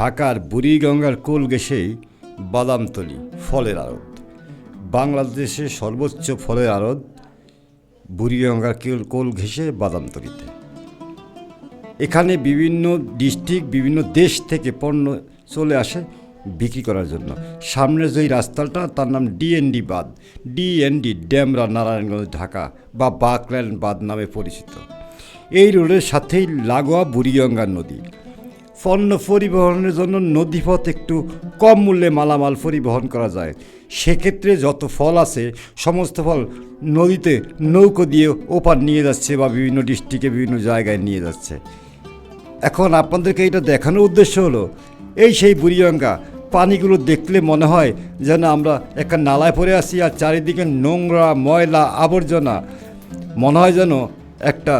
ঢাকার বুড়িগঙ্গার কোল ঘেঁষেই বাদামতলি ফলের আড়ত। বাংলাদেশের সর্বোচ্চ ফলের আড়ত বুড়িগঙ্গার কোল- কোল ঘেঁষে বাদামতলিতে। এখানে বিভিন্ন ডিস্ট্রিক্ট, বিভিন্ন দেশ থেকে পণ্য চলে আসে বিক্রি করার জন্য। সামনে যেই রাস্তাটা, তার নাম ডিএনডি বাঁধ। ডিএনডি ড্যামরা নারায়ণগঞ্জ, ঢাকা বা বাকল্যান্ড বাঁধ নামে পরিচিত। এই রোডের সাথেই লাগোয়া বুড়িগঙ্গা নদী। পণ্য পরিবহনের জন্য নদীপথ একটু কম মূল্যে মালামাল পরিবহন করা যায়। সেক্ষেত্রে যত ফল আছে, সমস্ত ফল নদীতে নৌকো দিয়ে ওপার নিয়ে যাচ্ছে বা বিভিন্ন ডিস্ট্রিক্টে বিভিন্ন জায়গায় নিয়ে যাচ্ছে। এখন আপনাদেরকে এটা দেখানোর উদ্দেশ্য হলো, এই সেই বুড়িগঙ্গা, পানিগুলো দেখলে মনে হয় যেন আমরা একটা নালায় পড়ে আসি আর চারিদিকে নোংরা, ময়লা, আবর্জনা। মনে হয় যেন একটা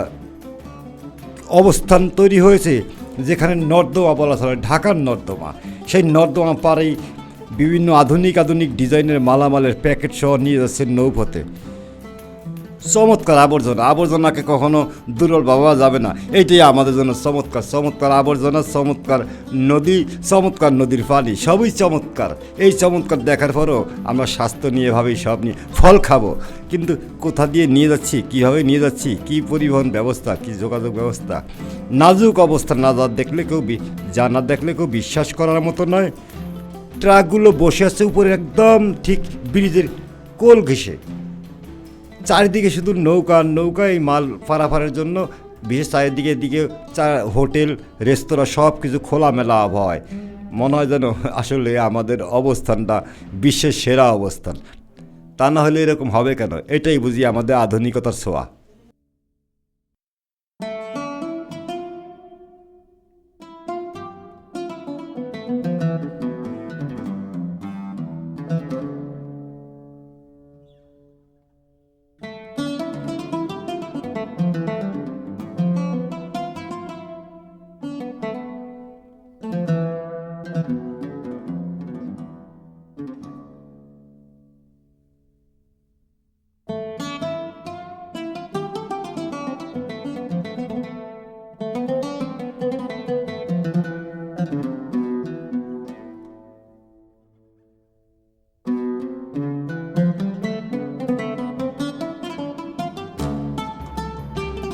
অবস্থান তৈরি হয়েছে। যেখানে নর্দমা বলা চলে, ঢাকার নর্দমা। সেই নর্দমা পাড়েই বিভিন্ন আধুনিক আধুনিক ডিজাইনের মালামালের প্যাকেট সহ নিয়ে যাচ্ছে নৌপথে। চমৎকার আবর্জনা। আবর্জনাকে কখনো দুর্বল ভাবা যাবে না। এইটাই আমাদের জন্য চমৎকার। চমৎকার আবর্জনা, চমৎকার নদী, চমৎকার নদীর পানি, সবই চমৎকার। এই চমৎকার দেখার পরও আমরা স্বাস্থ্য নিয়ে ভাবেই সব নিয়ে ফল খাব। কিন্তু কোথা দিয়ে নিয়ে যাচ্ছি, কীভাবে নিয়ে যাচ্ছি, কী পরিবহন ব্যবস্থা, কী যোগাযোগ ব্যবস্থা? নাজুক অবস্থা না দেখলে কেউ বি- যা না দেখলে কেউ বিশ্বাস করার মতো নয়। ট্রাকগুলো বসে আছে উপরে একদম ঠিক ব্রিজের কোল ঘেঁষে। চারিদিকে শুধু নৌকা নৌকায় নৌকা মাল ফারাফারের জন্য। বিশেষ চারিদিকে দিকে হোটেল, রেস্তোরাঁ সব কিছু খোলামেলা আবহাওয়ায়। মনে হয় যেন আসলে আমাদের অবস্থানটা বিশ্বের সেরা অবস্থান। তা না হলে এরকম হবে কেন? এটাই বুঝি আমাদের আধুনিকতার ছোঁয়া।